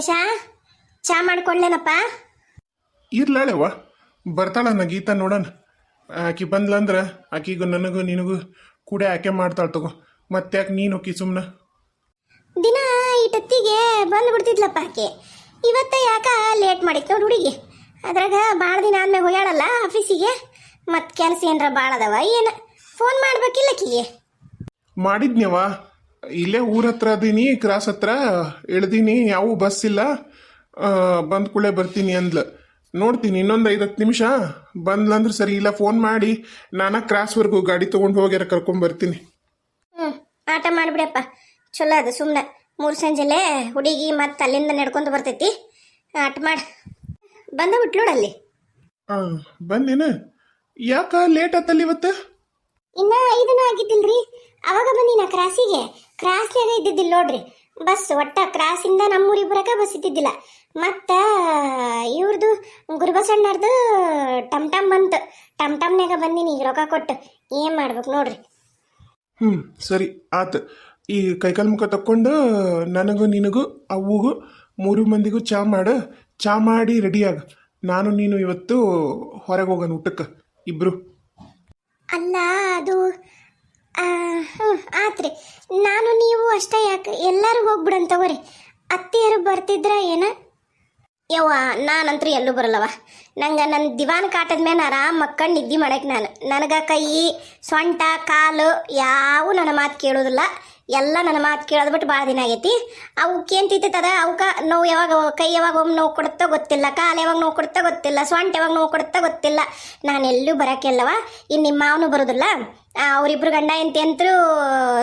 ರಮೇಶ? ಚಾ ಮಾಡಿಕೊಡ್ಲೇನಪ್ಪ? ಇರ್ಲಾಳೆವ ಬರ್ತಾಳಣ್ಣ ಗೀತಾ ನೋಡೋಣ. ಆಕಿ ಬಂದ್ಲಂದ್ರ ಆಕಿಗೂ ನನಗೂ ನಿನಗೂ ಕೂಡ ಆಕೆ ಮಾಡ್ತಾಳೆ ತಗೋ. ಮತ್ತೆ ಯಾಕೆ ನೀನು ಹೋಗಿ ಸುಮ್ಮನೆ ದಿನ ಇಟ್ಟೊತ್ತಿಗೆ ಬಂದು ಬಿಡ್ತಿದ್ಲಪ್ಪ ಆಕೆ. ಇವತ್ತ ಯಾಕ ಲೇಟ್ ಮಾಡಿ ನೋಡಿ ಹುಡುಗಿ? ಅದ್ರಾಗ ಭಾಳ ದಿನ ಆದ್ಮೇಲೆ ಹೋಗ್ಯಾಳಲ್ಲ ಆಫೀಸಿಗೆ. ಮತ್ತೆ ಕೆಲಸ ಏನರ ಭಾಳ ಅದಾವ ಏನು? ಫೋನ್ ಮಾಡ್ಬೇಕಿಲ್ಲ ಆಕಿಗೆ? ಮಾಡಿದ್ನ್ಯವ ಇಲ್ಲೇ ಊರ ಹತ್ರ ಅದೀನಿ ಕ್ರಾಸ್ ಹತ್ರ ಇಳ್ದೀನಿ ಯಾವ ಬಸ್ ಇಲ್ಲ. ಬಂದ ಕೂಡಲೇ ಬರ್ತೀನಿ ಅಂದ್ಲ. ನೋಡ್ತೀನಿ ಇನ್ನೊಂದು ಐದು ಹತ್ತು ನಿಮಿಷ. ಬಂದ್ಲಂದ್ರೆ ಸರಿ ಇಲ್ಲ ಫೋನ್ ಮಾಡಿ. ನಾನು ಕ್ರಾಸ್ವರೆಗೂ ಗಾಡಿ ತೊಗೊಂಡು ಹೋಗ್ಯಾರ ಕರ್ಕೊಂಬರ್ತೀನಿ ಹ್ಞೂ ಆಟ ಮಾಡಿಬಿಡಪ್ಪ. ಚಲೋ ಅದು ಸುಮ್ಮನೆ ಮೂರು ಸಂಜೆಲೆ ಹುಡುಗಿ ಮತ್ತೆ ಅಲ್ಲಿಂದ ನಡ್ಕೊಂಡು ಬರ್ತೈತಿ. ಆಟ ಮಾಡಿ. ಬಂದ ಅಲ್ಲಿ. ಹಾಂ ಬಂದೇನ? ಯಾಕ ಲೇಟ್ ಆತಲ್ಲಿ ಇವತ್ತು? ಇನ್ನ ಐದನೂ ಆಗಿದ್ದಿಲ್ರಿ? ಅವಾಗ ಬಂದಿನ ಕ್ರಾಸಿಗೆ. ಕ್ರಾಸ್ನಾಗ ಇದ್ದಿದ್ದಿಲ್ಲ ನೋಡ್ರಿ. ಬಸ್ ಒಟ್ಟ ಕ್ರಾಸಿಂದ ನಮ್ಮೂರಿಗೆ ಬರಕ ಬಸ್ ಇದ್ದಿದ್ದಿಲ್ಲ. ಮತ್ತ ಇವ್ರದ್ದು ಗುರುಬಸಣ್ಣರ್ದು ಟಮ್ ಟಮ್ ಬಂತು. ಟಮ್ ಟಮ್ನಾಗ ಬಂದಿನಿ, ಈಗ ರೊಕ್ಕ ಕೊಟ್ಟು. ಏನ್ ಮಾಡ್ಬೇಕು ನೋಡ್ರಿ? ಹ್ಞೂ ಸರಿ, ಆತು. ಈ ಕೈಕಾಲು ಮುಖ ತಕ್ಕೊಂಡು ನನಗೂ ನಿನಗೂ ಅವ್ವಗೂ ಮೂರು ಮಂದಿಗೂ ಚಾ ಮಾಡು. ಚಾ ಮಾಡಿ ರೆಡಿಯಾಗ. ನಾನು ನೀನು ಇವತ್ತು ಹೊರಗೆ ಹೋಗೋಣ ಊಟಕ್ಕೆ. ಇಬ್ರು. ಅಲ್ಲ, ಅದು ಹ್ಞೂ ಆತ್ರಿ. ನಾನು ನೀವು ಅಷ್ಟೇ ಯಾಕೆ? ಎಲ್ಲರೂ ಹೋಗ್ಬಿಡನ್ ತಗೋರಿ ಅತ್ತೆಯರು ಬರ್ತಿದ್ರ ಏನ? ಯವ್ವ ನಾನಂತೂ ಎಲ್ಲೂ ಬರಲ್ಲವ. ನಂಗೆ ನನ್ನ ದಿವಾನ ಕಾಟದ ಮೇಲೆ ಆರಾಮ್ ಮಕ್ಕಂಡು ನಿದ್ದೆ ಮಾಡಕ್ಕೆ ನಾನು. ನನಗೆ ಕೈ, ಸೊಂಟ, ಕಾಲು ಯಾವೂ ನನ್ನ ಮಾತು ಕೇಳೋದಿಲ್ಲ. ಎಲ್ಲ ನನ್ನ ಮಾತು ಕೇಳೋದು ಬಿಟ್ಟು ಭಾಳ ದಿನ ಆಗೈತಿ. ಅವಕ್ಕೆ ಏನು ತಿಂತದ ಅವಕ್ಕೆ ನೋವು ಯಾವಾಗ ಕೈ ಯಾವಾಗ ಒಮ್ಮೆ ನೋವು ಕೊಡುತ್ತೋ ಗೊತ್ತಿಲ್ಲ. ಕಾಲು ಯಾವಾಗ ನೋವು ಕೊಡುತ್ತೋ ಗೊತ್ತಿಲ್ಲ. ಸೊಂಟ ಯಾವಾಗ ನೋವು ಕೊಡುತ್ತೋ ಗೊತ್ತಿಲ್ಲ. ನಾನು ಎಲ್ಲೂ ಬರೋಕ್ಕೆಲ್ಲವ ಇನ್ನು ನಿಮ್ಮ ಮಾವನು ಬರೋದಿಲ್ಲ. ಅವ್ರಿಬ್ರು ಗಂಡ ಎಂತಿ ಅಂತರೂ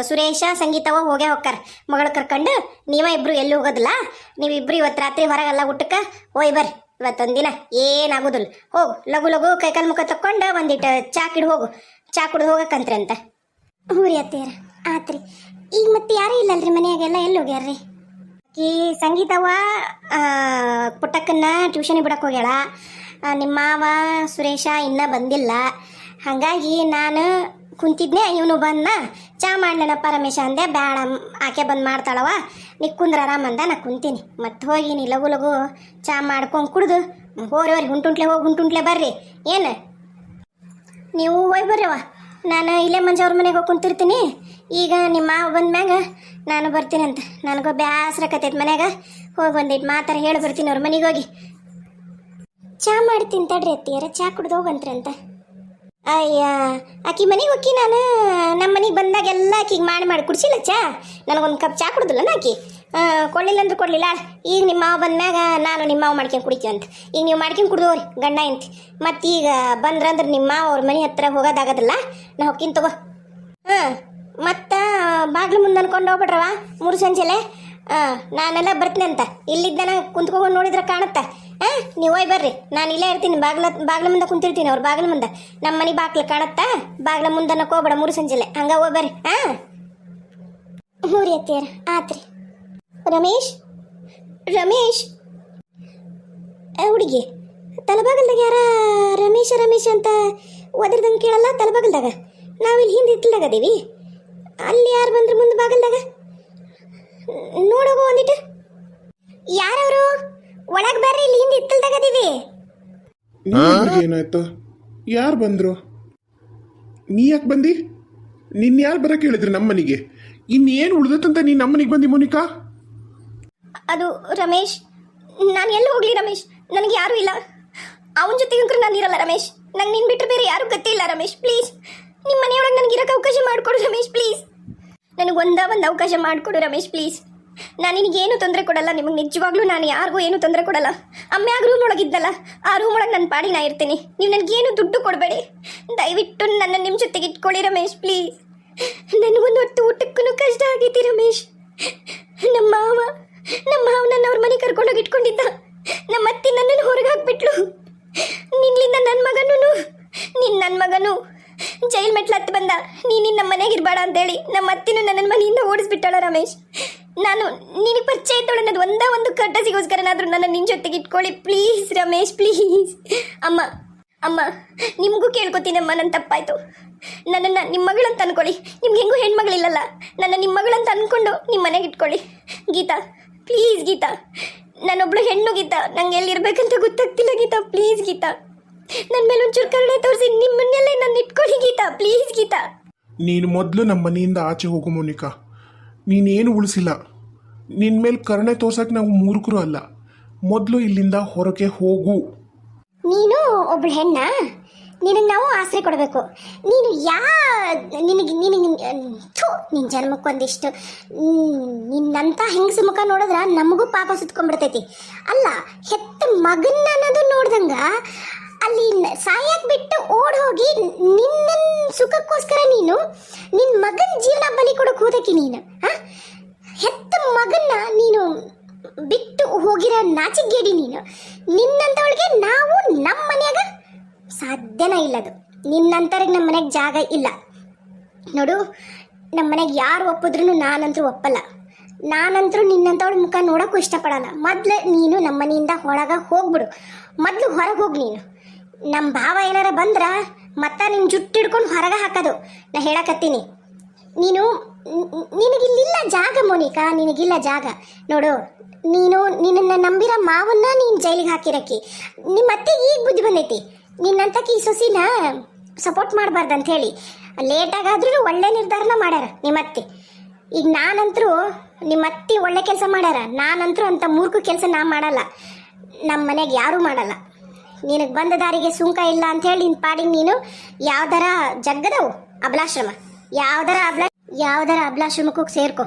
ಸುರೇಶ ಸಂಗೀತವ ಹೋಗೇ ಹೋಗ್ತಾರ ಮಗಳು ಕರ್ಕೊಂಡು ನೀವ ಇಬ್ರು ಎಲ್ಲೂ ಹೋಗೋದಿಲ್ಲ. ನೀವಿಬ್ರು ಇವತ್ತು ರಾತ್ರಿ ಹೊರಗೆಲ್ಲ ಊಟಕ್ಕೆ ಹೋಯ್ ಬರ್ರಿ. ಇವತ್ತೊಂದಿನ ಏನಾಗೋದಿಲ್ಲ. ಹೋಗು ಲಘು ಲಘು ಕೈಕಾಲು ಮುಖ ತಕ್ಕೊಂಡು ಒಂದಿಟ್ಟು ಚಾ ಕಿಡ್ ಹೋಗು. ಚಾ ಕುಡ್ದು ಹೋಗಕ್ಕಂತ್ರಿ ಅಂತ. ಹ್ಞೂ ರೀ ಅತ್ತೆಯರ. ಆತ್ರಿ. ಈಗ ಮತ್ತೆ ಯಾರೂ ಇಲ್ಲಲ್ರಿ ಮನೆಯಾಗೆಲ್ಲ ಎಲ್ಲಿ ಹೋಗ್ಯಾರ್ರಿ? ಈ ಸಂಗೀತವ್ವ ಪುಟ್ಟಕ್ಕನ್ನ ಟ್ಯೂಷನ್ ಬಿಡಕ್ಕೆ ಹೋಗ್ಯಾಳ. ನಿಮ್ಮ ಮಾವ ಸುರೇಶ ಇನ್ನೂ ಬಂದಿಲ್ಲ. ಹಾಗಾಗಿ ನಾನು ಕುಂತಿದ್ನೆ, ಇವನು ಬಂದ ಚಾ ಮಾಡ್ಲನಪ್ಪ ರಮೇಶ ಅಂದೆ ಬೇಡ ಆಕೆ ಬಂದು ಮಾಡ್ತಾಳವ ನೀ ಕುಂದ್ರ ಆರಾಮಂದ ನಾ ಕುಂತೀನಿ. ಮತ್ತೆ ಹೋಗಿ ನೀ ಲಘು ಲಘು ಚಾ ಮಾಡ್ಕೊಂಡು ಕುಡ್ದು, ಹೋರಿ ಹೋರಿ ಹುಂಟುಂಟ್ಲೆ ಹೋಗಿ ಹುಂಟುಂಟ್ಲೆ ಬರ್ರಿ. ಏನು? ನೀವು ಹೋಗಿ ಬರ್ರವ ನಾನು ಇಲ್ಲೇ ಮಂಜವ್ರ ಮನೆಗೆ ಹೋಗಿ ಕುಂತಿರ್ತೀನಿ. ಈಗ ನಿಮ್ಮ ಮಾವ ಬಂದ್ಮ್ಯಾಗ ನಾನು ಬರ್ತೀನಿ ಅಂತ ನನಗೂ ಬ್ಯಾಸ್ರಕತೈತೆ ಮನ್ಯಾಗ. ಹೋಗಿ ಒಂದಿಟ್ಟು ಮಾತಾರ ಹೇಳಿ ಬರ್ತೀನಿ ಅವ್ರ ಮನೆಗೆ ಹೋಗಿ. ಚಾ ಮಾಡ್ತೀನಿ ತಡ್ರಿ ಅತ್ತಿಯರ. ಚಾ ಕುಡ್ದು ಹೋಗಂತ್ರಿ ಅಂತ. ಅಯ್ಯ, ಆಕಿ ಮನೆಗೆ ಹೋಗಿ ನಾನು ನಮ್ಮ ಮನೆಗೆ ಬಂದಾಗೆಲ್ಲ ಆಕಿಗೆ ಮಾಡಿ ಮಾಡಿ ಕುಡ್ಸಿಲ್ಲ ಚಾ. ನನಗೊಂದು ಕಪ್ ಚಾ ಕುಡ್ದಿಲ್ಲ ಆಕಿ? ಕೊಡಲಿಲ್ಲ ಅಂದ್ರೆ ಕೊಡಲಿಲ್ಲ. ಈಗ ನಿಮ್ಮ ಮಾವ ಬಂದ್ಮ್ಯಾಗ ನಾನು ನಿಮ್ಮ ಮಾವ ಮಾಡ್ಕೊಂಡು ಕುಡಿತೀವಿ ಅಂತ. ಈಗ ನೀವು ಮಾಡ್ಕೊಂಡು ಕುಡ್ದೋರಿ ಗಂಡ ಅಂತ ಮತ್ತೀಗ ಬಂದ್ರಂದ್ರೆ ನಿಮ್ಮ ಮಾವ ಅವ್ರ ಮನೆ ಹತ್ರ ಹೋಗೋದಾಗದಲ್ಲ ನಾ ಹೊಕ್ಕಿನ ತಗೋ. ಹಾಂ. ಮತ್ತು, ಬಾಗ್ಲು ಮುಂದೆ ಅನ್ಕೊಂಡು ಹೋಗ್ಬಿಟ್ರವ ಮೂರು ಸಂಜೆಲೆ ಹಾಂ ನಾನೆಲ್ಲ ಬರ್ತೀನಿ ಅಂತ. ಇಲ್ಲಿದ್ದನ ಕುಂತ್ಕೊಂಡು ನೋಡಿದ್ರೆ ಕಾಣುತ್ತೆ. ಹಾಂ ನೀವು ಹೋಯ್ ಬರ್ರಿ. ನಾನು ಇಲ್ಲೇ ಇರ್ತೀನಿ. ಬಾಗ್ಲ ಬಾಗ್ಲ ಮುಂದೆ ಕುಂತಿರ್ತೀನಿ ಅವ್ರ ಬಾಗ್ಲ ಮುಂದೆ. ನಮ್ಮ ಮನೆ ಬಾಗ್ಲು ಕಾಣುತ್ತಾ? ಬಾಗ್ಲ ಮುಂದೆ ಹೋಗ್ಬೇಡ, ಮೂರು ಸಂಜೆಲೆ ಹಂಗ ಹೋಗಿ ಬರ್ರಿ. ಹಾಂ ಹ್ಞೂ ರೀ ಆತ್ರಿ. ರಮೇಶ್? ರಮೇಶ್? ಹುಡುಗಿ. ತಲಬಾಗಲ್ದಾಗ ಯಾರ ರಮೇಶ, ರಮೇಶ್ ಅಂತ ಒದ್ರದಂಗೆ ಕೇಳಲ್ಲ? ತಲಬಾಗಲ್ದಾಗ. ನಾವಿಲ್ಲಿ ಹಿಂದೆ ಅದೀವಿ ಅಲ್ಲಿ ಯಾರು ಬಂದ್ರು ಮುಂದೆ ಬಾಗಲ್ದಾಗ? ನೋಡೋಗೋ ಒಂದಿಟ್ಟು ಯಾರವರು? ಒಳಗೆ ಬರ್ರಿ ಇಲ್ಲಿ ಹಿಂದೆ ಅದೀವಿ ನಿಮ್ಗೆ ಏನಾಯ್ತು? ಯಾರು ಬಂದ್ರು? ನೀ ಯಾಕೆ ಬಂದಿ? ನಿನ್ನ ಯಾರು ಬರಕ್ಕೆ ಹೇಳಿದ್ರಿ ನಮ್ಮನಿಗೆ? ಮನೆಗೆ ಇನ್ನೇನು ಉಳ್ದತ್ತಂತ ನೀನು ನಮ್ಮನಿಗೆ ಬಂದಿ ಮೋನಿಕಾ? ಅದು ರಮೇಶ್ ನಾನು ಎಲ್ಲಿ ಹೋಗ್ಲಿ ರಮೇಶ್? ನನಗೆ ಯಾರೂ ಇಲ್ಲ. ಅವನ ಜೊತೆ ನಾನು ಇರಲ್ಲ ರಮೇಶ್. ನಂಗೆ ನಿನ್ ಬಿಟ್ಟರೆ ಬೇರೆ ಯಾರೂ ಗೊತ್ತಿಲ್ಲ ಇಲ್ಲ ರಮೇಶ್ ಪ್ಲೀಸ್. ನಿಮ್ಮ ಮನೆಯೊಳಗೆ ನನಗೆ ಇರೋಕೆ ಅವಕಾಶ ಮಾಡಿಕೊಡು ರಮೇಶ್ ಪ್ಲೀಸ್. ನನಗೆ ಒಂದ ಅವಕಾಶ ಮಾಡಿಕೊಡು ರಮೇಶ್ ಪ್ಲೀಸ್ ನಾನು ನಿನಗೇನು ತೊಂದರೆ ಕೊಡಲ್ಲ, ನಿಮಗೆ ನಿಜವಾಗ್ಲೂ ನಾನು ಯಾರಿಗೂ ಏನು ತೊಂದರೆ ಕೊಡಲ್ಲ. ಅಮ್ಮ್ಯಾಗ ರೂಮ್ ಒಳಗಿದ್ದಲ್ಲ, ಆ ರೂಮ್ ಒಳಗೆ ನನ್ನ ಪಾಡಿ ನಾ ಇರ್ತೀನಿ. ನೀವು ನನಗೇನು ದುಡ್ಡು ಕೊಡಬೇಡಿ. ದಯವಿಟ್ಟು ನನ್ನ ನಿಮ್ಮ ಜೊತೆಗೆ ಇಟ್ಕೊಳ್ಳಿ ರಮೇಶ್ ಪ್ಲೀಸ್ ನನಗೊಂದು ಹೊತ್ತು ಊಟಕ್ಕೂ ಕಷ್ಟ ಆಗೈತಿ ರಮೇಶ್. ನಮ್ಮ ಮಾವ ನಮ್ಮ ಮಾವ ನನ್ನ ಅವ್ರ ಮನೆ ಕರ್ಕೊಂಡೋಗಿ ಇಟ್ಕೊಂಡಿದ್ದ. ನಮ್ಮ ಅತ್ತೆ ನನ್ನನ್ನು ಹೊರಗೆ ಹಾಕ್ಬಿಟ್ಲು. ನಿನ್ನಿಂದ ನನ್ನ ಮಗನೂ ನಿನ್ನ ನನ್ನ ಮಗನು. ಜೈಲ್ ಮೆಟ್ಲು ಹತ್ತು ಬಂದ. ನೀನು ನಿನ್ನ ಮನೆಗೆ ಇರಬೇಡ ಅಂತೇಳಿ ನಮ್ಮ ಅತ್ತಿನೂ ನನ್ನ ಮನೆಯಿಂದ ಓಡಿಸ್ಬಿಟ್ಟಾಳ ರಮೇಶ್. ನಾನು ನಿನಗೆ ಪರಿಚಯ ಇದ್ದವಳು ಅನ್ನೋದು ಒಂದೇ ಒಂದು ಕಟ್ಟಸಿಗೋಸ್ಕರನಾದರೂ ನನ್ನ ನಿನ್ನ ಜೊತೆಗೆ ಇಟ್ಕೊಳ್ಳಿ. Please Ramesh, please. ಅಮ್ಮ ಅಮ್ಮ, ನಿಮಗೂ ಕೇಳ್ಕೊತೀನಮ್ಮ ನನ್ನ ತಪ್ಪಾಯ್ತು. ನನ್ನನ್ನು ನಿಮ್ಮ ಮಗಳಂತ ಅನ್ಕೊಳ್ಳಿ. ನಿಮ್ಗೆ ಹೆಂಗೂ ಹೆಣ್ಮಗಳಿಲ್ಲಲ್ಲ. ನನ್ನ ನಿಮ್ಮ ಮಗಳಂತ ಅಂದ್ಕೊಂಡು ನಿಮ್ಮ ಮನೆಗೆ ಇಟ್ಕೊಳ್ಳಿ. ಗೀತಾ, ಪ್ಲೀಸ್ ಗೀತಾ. ನಾನೊಬ್ಳು ಹೆಣ್ಣು ಗೀತಾ. ನಂಗೆ ಎಲ್ಲಿರ್ಬೇಕಂತ ಗೊತ್ತಾಗ್ತಿಲ್ಲ ಗೀತಾ. ಪ್ಲೀಸ್ ಗೀತಾ. ನನ್ನ ಮೇಲೆ ಒಂಚೂರು ಕರುಣೆ ತೋರಿಸಿ ನಿಮ್ಮನ್ನೆಲ್ಲೇ ನನ್ನ ಇಟ್ಕೊಳ್ಳಿ ಗೀತಾ ಪ್ಲೀಸ್ ಗೀತಾ. ನೀನು ಮೊದಲು ನಮ್ಮ ಮನೆಯಿಂದ ಆಚೆ ಹೋಗು ಮೋನಿಕಾ. ನೀನೇನು ಉಳಿಸಿಲ್ಲ. ನಿನ್ನ ಮೇಲೆ ಕರುಣೆ ತೋರ್ಸಕ್ಕೆ ನಾವು ಮೂರ್ಖರು ಅಲ್ಲ. ಮೊದಲು ಇಲ್ಲಿಂದ ಹೊರಗೆ ಹೋಗು. ನೀನು ಒಬ್ಬಳು ಹೆಣ್ಣ ನಿನಗೆ ನಾವು ಆಸರೆ ಕೊಡಬೇಕು. ನೀನು ಯಾ ನಿನಗೆ ನಿನಗೆ ಥು ನಿನ್ನ ಜನ್ಮಕ್ಕೊಂದಿಷ್ಟು ನಿನ್ನಂಥ ಹೆಂಗಸ ಮುಖ ನೋಡಿದ್ರೆ ನಮಗೂ ಪಾಪ ಸುತ್ಕೊಂಡ್ಬಿಡ್ತೈತಿ. ಅಲ್ಲ ಹೆತ್ತ ಮಗನ್ನ ಅನ್ನೋದು ನೋಡ್ದಂಗ ಅಲ್ಲಿ ಸಾಯಕ್ ಬಿಟ್ಟು ಓಡ್ ಹೋಗಿ ನಿನ್ನ ಸುಖಕ್ಕೋಸ್ಕರ ನೀನು ನಿನ್ನ ಮಗನ ಜೀವನ ಬಲಿ ಕೊಡಕ್ಕೆ ಹೋದಕ್ಕೆ ನೀನು? ಹೆತ್ತ ಮಗನ್ನ ನೀನು ಬಿಟ್ಟು ಹೋಗಿರೋ ನಾಚಿಗೇಡಿ ನೀನು. ನಿನ್ನಂತವಳಿಗೆ ನಾವು ನಮ್ಮ ಮನೆಯಾಗ ಸಾಧ್ಯನ ಇಲ್ಲದು. ನಿನ್ನಂಥವ್ರಿಗೆ ನಮ್ಮ ಮನೆಗೆ ಜಾಗ ಇಲ್ಲ. ನೋಡು ನಮ್ಮ ಮನೆಗೆ ಯಾರು ಒಪ್ಪಿದ್ರು ನಾನಂತರೂ ಒಪ್ಪಲ್ಲ. ನಾನಂತರೂ ನಿನ್ನಂತವಳ ಮುಖ ನೋಡೋಕ್ಕೂ ಇಷ್ಟಪಡಲ್ಲ. ಮೊದ್ಲು ನೀನು ನಮ್ಮ ಮನೆಯಿಂದ ಹೊರಗೆ ಹೋಗ್ಬಿಡು. ಮೊದಲು ಹೊರಗೆ ಹೋಗಿ ನೀನು. ನಮ್ಮ ಭಾವ ಏನಾರ ಬಂದ್ರ ಮತ್ತ ನಿನ್ನ ಜುಟ್ಟು ಹಿಡ್ಕೊಂಡು ಹೊರಗೆ ಹಾಕೋದು. ನಾ ಹೇಳಕತ್ತೀನಿ. ನೀನು ನಿನಗಿಲ್ಲಿಲ್ಲ ಜಾಗ ಮೋನಿಕಾ, ನಿನಗಿಲ್ಲ ಜಾಗ. ನೋಡು, ನೀನು, ನಿನ್ನನ್ನು ನಂಬಿರೋ ಮಾವನ್ನ ನೀನು ಜೈಲಿಗೆ ಹಾಕಿರಕ್ಕಿ. ನಿಮ್ಮ ಅತ್ತೆ ಈಗ ಬುದ್ಧಿ ಬಂದೈತಿ. ನಿನ್ನಂತಕ್ಕೆ ಈ ಸೊಸಿನ ಸಪೋರ್ಟ್ ಮಾಡಬಾರ್ದು ಅಂತ ಹೇಳಿ ಲೇಟಾಗಾದ್ರೂ ಒಳ್ಳೆ ನಿರ್ಧಾರನ ಮಾಡ್ಯಾರ ನಿಮ್ಮ ಅತ್ತೆ ಈಗ ನಾನಂತರೂ ನಿಮ್ಮ ಅತ್ತಿ ಒಳ್ಳೆ ಕೆಲಸ ಮಾಡ್ಯಾರ. ನಾನಂತರೂ ಅಂತ ಮೂರ್ಖ ಕೆಲಸ ನಾ ಮಾಡಲ್ಲ. ನಮ್ಮ ಮನೆಗೆ ಯಾರೂ ಮಾಡಲ್ಲ. ನಿನಗೆ ಬಂದ ದಾರಿಗೆ ಸುಂಕ ಇಲ್ಲ ಅಂತ ಹೇಳಿ ನಿನ್ನ ಪಾಡಿಗೆ ನೀನು ಯಾವ್ದಾರ ಜಗ್ಗದವು? ಅಬಲಾಶ್ರಮ. ಯಾವ್ದಾರ ಅಬ್ಲಾ, ಯಾವ್ದಾರ ಅಬಲಾಶ್ರಮಕ್ಕೂ ಸೇರ್ಕೊ.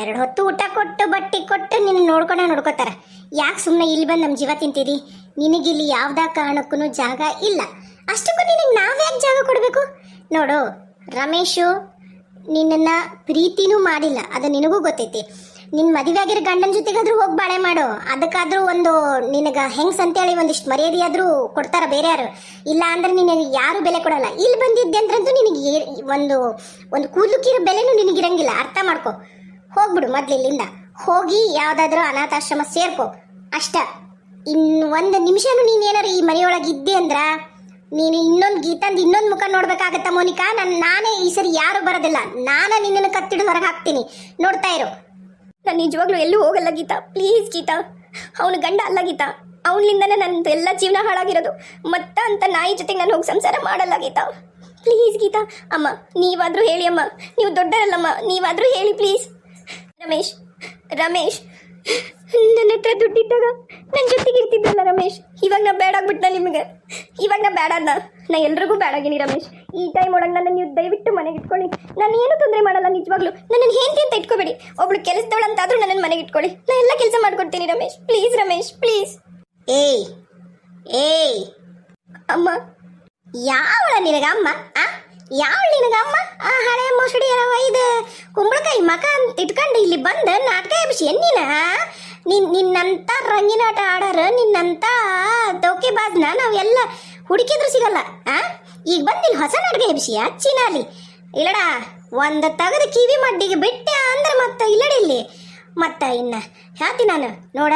ಎರಡು ಹೊತ್ತು ಊಟ ಕೊಟ್ಟು, ಬಟ್ಟೆ ಕೊಟ್ಟು ನಿನ್ನ ನೋಡ್ಕೊಂಡ ನೋಡ್ಕೋತಾರ. ಯಾಕೆ ಸುಮ್ಮನೆ ಇಲ್ಲಿ ಬಂದು ನಮ್ಮ ಜೀವ ತಿಂತೀರಿ ನಿನಗಿಲ್ಲಿ ಯಾವ್ದಾ ಕಾರಣಕ್ಕೂ ಜಾಗ ಇಲ್ಲ. ಅಷ್ಟಕ್ಕೂ ನಿನಗೆ ನಾವ್ಯಾಕೆ ಜಾಗ ಕೊಡಬೇಕು? ನೋಡು, ರಮೇಶು ನಿನ್ನನ್ನು ಪ್ರೀತಿನೂ ಮಾಡಿಲ್ಲ. ಅದು ನಿನಗೂ ಗೊತ್ತೈತಿ. ನಿನ್ ಮದುವೆ ಆಗಿರೋ ಗಂಡನ ಜೊತೆಗಾದ್ರೂ ಹೋಗಿ ಬಾಳೆ ಮಾಡು. ಅದಕ್ಕಾದ್ರೂ ಒಂದು ನಿನಗ ಹೆಂಗ್ಸ್ ಅಂತೇಳಿ ಒಂದಿಷ್ಟು ಮರ್ಯಾದೆಯಾದರೂ ಕೊಡ್ತಾರ ಬೇರೆ ಯಾರು ಇಲ್ಲ ಅಂದ್ರೆ ನಿನಗೆ ಯಾರು ಬೆಲೆ ಕೊಡಲ್ಲ. ಇಲ್ಲಿ ಬಂದಿದ್ದೆ ಅಂದ್ರಂತೂ ನಿನಗೆ ಒಂದು ಒಂದು ಕೂದಲುಕಿರೋ ಬೆಲೆನೂ ನಿನಗಿರಂಗಿಲ್ಲ ಅರ್ಥ ಮಾಡ್ಕೊ. ಹೋಗ್ಬಿಡು ಮೊದ್ಲು ಇಲ್ಲಿಂದ. ಹೋಗಿ ಯಾವ್ದಾದ್ರೂ ಅನಾಥಾಶ್ರಮ ಸೇರ್ಕೊ. ಅಷ್ಟ. ಇನ್ನು ಒಂದು ನಿಮಿಷನೂ ನೀನ್ ಏನಾರು ಈ ಮನೆಯೊಳಗೆ ಇದ್ದೆ ಅಂದ್ರ ನೀನು ಇನ್ನೊಂದು ಗೀತಂದು ಇನ್ನೊಂದು ಮುಖ ನೋಡ್ಬೇಕಾಗತ್ತ ಮೋನಿಕಾ? ನಾನು, ನಾನೇ ಈ ಸರಿ ಯಾರು ಬರೋದಿಲ್ಲ. ನಾನ ನಿನ್ನನ್ನು ಕತ್ತಿಡು ಹೊರಗೆ ಹಾಕ್ತೀನಿ. ನೋಡ್ತಾ ಇರು. ನಾನು ನಿಜವಾಗ್ಲೂ ಎಲ್ಲೂ ಹೋಗಲ್ಲ ಗೀತಾ. ಪ್ಲೀಸ್ ಗೀತಾ. ಅವನ ಗಂಡ ಅಲ್ಲ ಗೀತಾ. ಅವನಿಂದನೇ ನನ್ನ ಎಲ್ಲ ಜೀವನ ಹಾಳಾಗಿರೋದು. ಮತ್ತ ಅಂತ ನಾಯಿ ಜೊತೆಗೆ ನಾನು ಹೋಗಿ ಸಂಸಾರ ಮಾಡಲ್ಲ ಗೀತಾ. ಪ್ಲೀಸ್ ಗೀತಾ. ಅಮ್ಮ, ನೀವಾದ್ರೂ ಹೇಳಿ ಅಮ್ಮ. ನೀವು ದೊಡ್ಡರಲ್ಲಮ್ಮ. ನೀವಾದ್ರೂ ಹೇಳಿ ಪ್ಲೀಸ್ ರಮೇಶ್ ರಮೇಶ್. ನನ್ನ ಹತ್ರ ದುಡ್ಡಿದ್ದಾಗ ನನ್ನ ಜೊತೆಗೆ ಇರ್ತಿದ್ದಲ್ಲ ರಮೇಶ್. ಇವಾಗ ನಾ ಬೇಡಾಗ್ಬಿಟ್ಟ ನಿಮಗೆ? ಇವಾಗ ನಾ ಬೇಡ ಅಂದ ನಾ ಎಲ್ರಿಗೂ ಬೇಡಾಗಿನಿ ರಮೇಶ್. ಈ ಟೈಮ್ ಒಳಗೆ ನನ್ನ ನೀವು ದಯವಿಟ್ಟು ಮನೆಗೆ ಇಟ್ಕೊಳ್ಳಿ. ನಾನು ಏನು ತೊಂದರೆ ಮಾಡಲ್ಲ ನಿಜವಾಗ್ಲೂ. ನನ್ನನ್ನು ಹೆಂಡತಿ ಅಂತ ಇಟ್ಕೋಬೇಡಿ. ಒಬ್ಳು ಕೆಲಸದವಳಂತಾದ್ರೂ ನನ್ನನ್ನು ಮನೆಗೆ ಇಟ್ಕೊಳ್ಳಿ. ನಾ ಎಲ್ಲ ಕೆಲಸ ಮಾಡ್ಕೊಡ್ತೀನಿ ರಮೇಶ್. Please Ramesh please. ಏಯ್ ಏಯ್. ಅಮ್ಮ. ಯಾವಳ ನಿನಗ ಅಮ್ಮ ಆ? ಯಾವಳ ನಿನಗ ಅಮ್ಮ ಆ ಹಳೆ ಮೊಸಡಿ ಇದು ಕುಂಬಳಕಾಯಿ ಮಕ ಅಂತ ಇಟ್ಕೊಂಡು ಇಲ್ಲಿ ಬಂದು ನಾಟಕ ಎಬ್ಸಿ ಎನ್ನಿನ? ನಿನ್ ನಿನ್ನಂತ ರಂಗಿನಾಟ ಆಡೋರು ನಿನ್ನಂತ ದೌಕೆ ಬಾದ್ನ ನಾವೆಲ್ಲ ಹುಡುಕಿದ್ರು ಸಿಗಲ್ಲ, ಆ? ಈಗ ಬಂದಿಲ್ಲ ಹೊಸ ನಡ್ಗೆ ಎಬ್ಸಿಯ ಚಿನಾಲಿ. ಇಲ್ಲಡ, ಒಂದು ತಗದ ಕಿವಿ ಮಡ್ಡಿಗೆ ಬಿಟ್ಟೆ ಅಂದ್ರೆ ಮತ್ತೆ ಇಲ್ಲಡಿ ಇಲ್ಲಿ. ಮತ್ತ ಇನ್ನ ಹೇಳ್ತಿ ನಾನು, ನೋಡ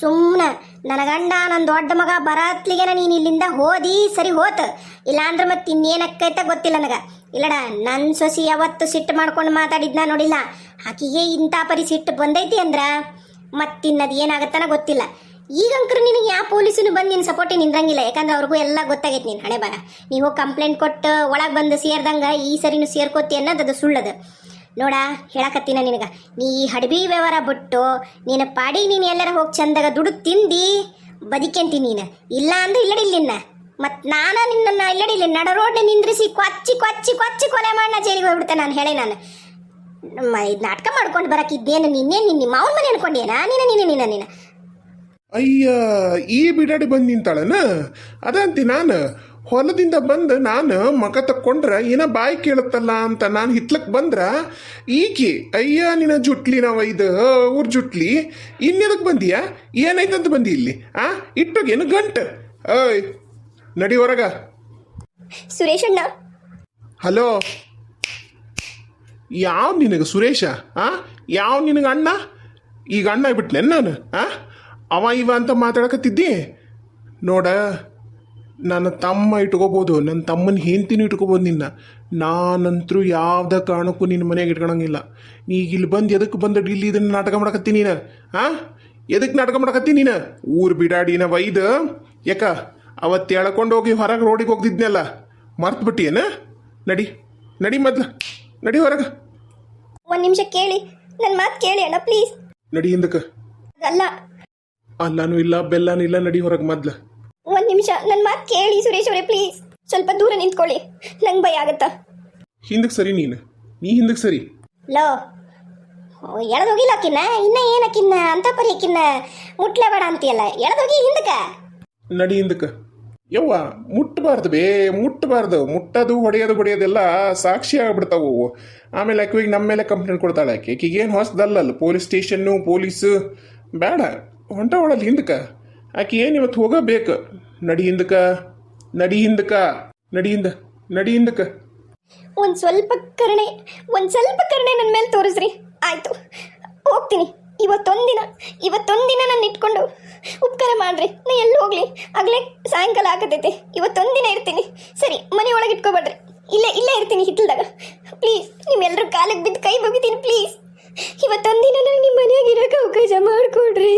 ಸುಮ್ಮನ ನನ್ನ ಗಂಡ ನನ್ನ ದೊಡ್ಡ ಮಗ ಬರತ್ಲಿಗೆನ ನೀನು ಇಲ್ಲಿಂದ ಹೋದಿ, ಸರಿ ಹೋತ. ಇಲ್ಲಾಂದ್ರೆ ಮತ್ತೆ ಇನ್ನೇನಕ್ಕೈತ ಗೊತ್ತಿಲ್ಲ ನನಗ. ಇಲ್ಲಡ ನನ್ನ ಸೊಸಿ ಯಾವತ್ತು ಸಿಟ್ಟು ಮಾಡ್ಕೊಂಡು ಮಾತಾಡಿದ್ನ ನೋಡಿಲ್ಲ. ಆಕಿಗೆ ಇಂಥ ಪರಿ ಸಿಟ್ಟು ಬಂದೈತಿ ಅಂದ್ರ ಮತ್ತಿನ್ನದು ಏನಾಗತ್ತನ ಗೊತ್ತಿಲ್ಲ. ಈಗಂಕರು ನಿನಗೆ ಯಾವ ಪೊಲೀಸನು ಬಂದು ನಿನ್ನ ಸಪೋರ್ಟಿಗೆ ನಿಂದ್ರಂಗಿಲ್ಲ. ಯಾಕಂದ್ರೆ ಅವ್ರಿಗೂ ಎಲ್ಲ ಗೊತ್ತಾಗೈತಿ ನೀನು ಹಣೆ ಬರ ನೀವು ಕಂಪ್ಲೇಂಟ್ ಕೊಟ್ಟು ಒಳಗೆ ಬಂದು ಸೇರ್ದಂಗ ಈ ಸರಿನು ಸೇರ್ಕೋತಿ ಅನ್ನೋದು ಅದು ಸುಳ್ಳದು. ನೋಡ, ಹೇಳಕತ್ತೀನ ನಿನಗ. ನೀ ಈ ಹಡಬಿ ವ್ಯವಹಾರ ಬಿಟ್ಟು ನೀನು ಪಾಡಿ ನೀನು ಎಲ್ಲರ ಹೋಗಿ ಚಂದಾಗ ದುಡ್ಡು ತಿಂದು, ಬದುಕೆಂತಿ ನೀನು. ಇಲ್ಲ ಅಂದ್ರೆ ಇಲ್ಲಡಿಲ್ಲಿನ್ನ ಮತ್ ನಾನು ನಿನ್ನ. ಇಲ್ಲಡಿಲ್ಲ ನಡ ರೋಡ್ನ ನಿಂದ್ರಿಸಿ, ಕೊಚ್ಚಿ ಕೊಚ್ಚಿ ಕೊಚ್ಚಿ ಕೊಲೆ ಮಾಡಿ ನಾ ಜೈಲಿಗೆ ಹೋಗ್ಬಿಡ್ತೆ ನಾನು, ಹೇಳಿ ನಾನು. ಇದ್ ನಾಟಕ ಮಾಡ್ಕೊಂಡು ಬರಕಿದ್ದೇನು ನಿನ್ನೆ ನಿನ್ನ ಮಾವನ ಮನೆ ಅನ್ಕೊಂಡೇನಾ ನಿನ್ನ ನಿನ್ನೆ ನಿನ್ನ ನೀನ. ಅಯ್ಯ ಈ ಬಿಡಾಡಿ ಬಂದು ನಿಂತಾಳನ? ಅದಂತಿ ನಾನು. ಹೊಲದಿಂದ ಬಂದು ನಾನು ಮಗ ತಕ್ಕೊಂಡ್ರ ಏನ ಬಾಯಿ ಕೇಳುತ್ತಲ್ಲ ಅಂತ ನಾನು ಹಿತ್ಲಕ್ಕೆ ಬಂದ್ರ ಈಕಿ ಅಯ್ಯ ನಿನ್ನ ಜುಟ್ಲಿ ನಾವು ಇದು ಊರ್ ಜುಟ್ಲಿ. ಇನ್ನೆದಕ್ಕೆ ಬಂದಿಯಾ? ಏನಾಯ್ತಂತ ಬಂದಿ ಇಲ್ಲಿ? ಆ ಇಟ್ಟೋಗೇನು ಗಂಟ? ಓಯ್ ನಡಿ ಹೊರಗ. ಸುರೇಶ್ ಅಣ್ಣ. ಹಲೋ. ಯಾವ ನಿನಗೆ ಸುರೇಶ? ಆ ಯಾವ ನಿನಗೆ ಅಣ್ಣ? ಈಗ ಅಣ್ಣ ಆಗ್ಬಿಟ್ನೆ ನಾನು? ಆ? ಅವ ಇವ ಅಂತ ಮಾತಾಡಕತ್ತಿದ್ದಿ? ನೋಡ ನನ್ನ ತಮ್ಮ ಇಟ್ಕೋಬೋದು ನನ್ನ ತಮ್ಮನ ಹೆಂಡ್ತಿನೂ ಇಟ್ಕೋಬೋದು ನಿನ್ನ. ನಾನಂತರೂ ಯಾವ್ದ ಕಾರಣಕ್ಕೂ ನಿನ್ನ ಮನೆಗೆ ಇಟ್ಕೊಳಂಗಿಲ್ಲ ಈಗ ಇಲ್ಲಿ ಬಂದು ಎದಕ್ಕೆ ಬಂದು ಇಲ್ಲಿ ಇದನ್ನು ನಾಟಕ ಮಾಡಕತ್ತಿ ನೀನು? ಹಾಂ ಎದಕ್ಕೆ ನಾಟಕ ಮಾಡಕತ್ತಿ ನೀನು? ಊರು ಬಿಡಾಡಿನ ವೈದ ಯಾಕ ಅವತ್ತು ಎಳ್ಕೊಂಡು ಹೋಗಿ ಹೊರಗೆ ರೋಡಿಗೆ ಹೋಗ್ತಿದ್ನಲ್ಲ ಮರ್ತು ಬಿಟ್ಟಿಯೇನ ನಡಿ ನಡಿ ಮೊದ್ಲು ನಡಿ ಹೊರಗೆ. ಒಂದು ನಿಮಿಷ ಕೇಳಿ ನನ್ನ ಮಾತು ಕೇಳಿ ಅಣ್ಣ ಪ್ಲೀಸ್ ನಡಿ ಹಿಂದಕ್ಕೆ. ಅಲ್ಲ ಅಲ್ಲಾನು ಇಲ್ಲ ಬೆಲ್ಲನೂ ಇಲ್ಲ ನಡಿ ಹೊರಗೆ ಮೊದ್ಲ. ಒಂದು ನಿಮಿಷ ನನ್ನ ಮಾತು ಕೇಳಿ ಸುರೇಶ್ ಅವರೇ ಪ್ಲೀಸ್ ಸ್ವಲ್ಪ ದೂರ ನಿಂತ್ಕೊಳ್ಳಿ. ನಂಗೆ ಭಯ ಆಗತ್ತಾ. ಹಿಂದಕ್ಕೆ ಸರಿ ನೀನು? ನೀ ಹಿಂದಕ್ಕೆ ಸರಿ? ಲೋ. ಎಳದೋಗಿಲ್ಲ ಅಕ್ಕಿನ್ನ ಇನ್ನ ಏನಕ್ಕಿನ್ನ ಅಂತ ಪರಿ ಅಕ್ಕಿನ್ನ ಮುಟ್ಲೆ ಬೇಡ ಅಂತೀಯಲ್ಲ. ಎಳದೋಗಿ ಹಿಂದಕ್ಕ? ನಡಿ ಹಿಂದಕ್ಕೆ. ಯವ್ವ ಮುಟ್ಟಬಾರ್ದು ಬೇ ಮುಟ್ಟಬಾರ್ದು ಮುಟ್ಟೋದು ಹೊಡೆಯೋದು ಹೊಡೆಯೋದೆಲ್ಲ ಸಾಕ್ಷಿ ಆಗ್ಬಿಡ್ತಾವು. ಆಮೇಲೆ ಆಕೆಗೆ ನಮ್ಮ ಮೇಲೆ ಕಂಪ್ಲೇಂಟ್ ಕೊಡ್ತಾಳೆ ಆಕೆ. ಈಗೇನು ಏನು ಹೊಸದಲ್ಲಲ್ಲ ಪೊಲೀಸ್ ಸ್ಟೇಷನ್ನು ಪೊಲೀಸ್ ಬೇಡ. ಹೊಂಟ ಹೊಡಲ್ಲ ಹಿಂದಕ್ಕೆ ಆಕೆ ಏನು ಇವತ್ತು ಹೋಗಬೇಕು? ನಡಿ ಹಿಂದಕ್ಕ ನಡಿ ಹಿಂದಕ್ಕ ನಡಿ ಹಿಂದ, ನಡಿ ಹಿಂದಕ್ಕೆ ಒಂದು ಸ್ವಲ್ಪ ಕರುಣೆ, ಒಂದು ಸ್ವಲ್ಪ ಕರುಣೆ ನನ್ನ ಮೇಲೆ ತೋರಿಸ್ರಿ. ಆಯ್ತು, ಹೋಗ್ತೀನಿ. ಇವತ್ತೊಂದಿನ ಇವತ್ತೊಂದಿನ ನನ್ನ ಇಟ್ಕೊಂಡು ಉಪಕಾರ ಮಾಡ್ರಿ. ನಾ ಎಲ್ಲಿ ಹೋಗ್ಲಿ? ಆಗ್ಲೇ ಸಾಯಂಕಾಲ ಆಗತೈತೆ. ಇವತ್ತೊಂದಿನ ಇರ್ತೀನಿ. ಸರಿ, ಮನೆ ಒಳಗೆ ಇಟ್ಕೊಬೇಡ್ರಿ. ಇಲ್ಲೇ ಇಲ್ಲೇ ಇರ್ತೀನಿ ಹಿತ್ತಲ್ದಾಗ. ಪ್ಲೀಸ್ ನಿಮ್ಮೆಲ್ಲರೂ ಕಾಲಿಗೆ ಬಿದ್ದು ಕೈ ಮುಗಿತೀನಿ, ಪ್ಲೀಸ್. ಇವತ್ತೊಂದಿನ ನಂಗೆ ನಿಮ್ಮ ಮನೆಯಾಗ ಇರೋಕೆ ಅವಕಾಶ ಮಾಡಿಕೊಡ್ರಿ.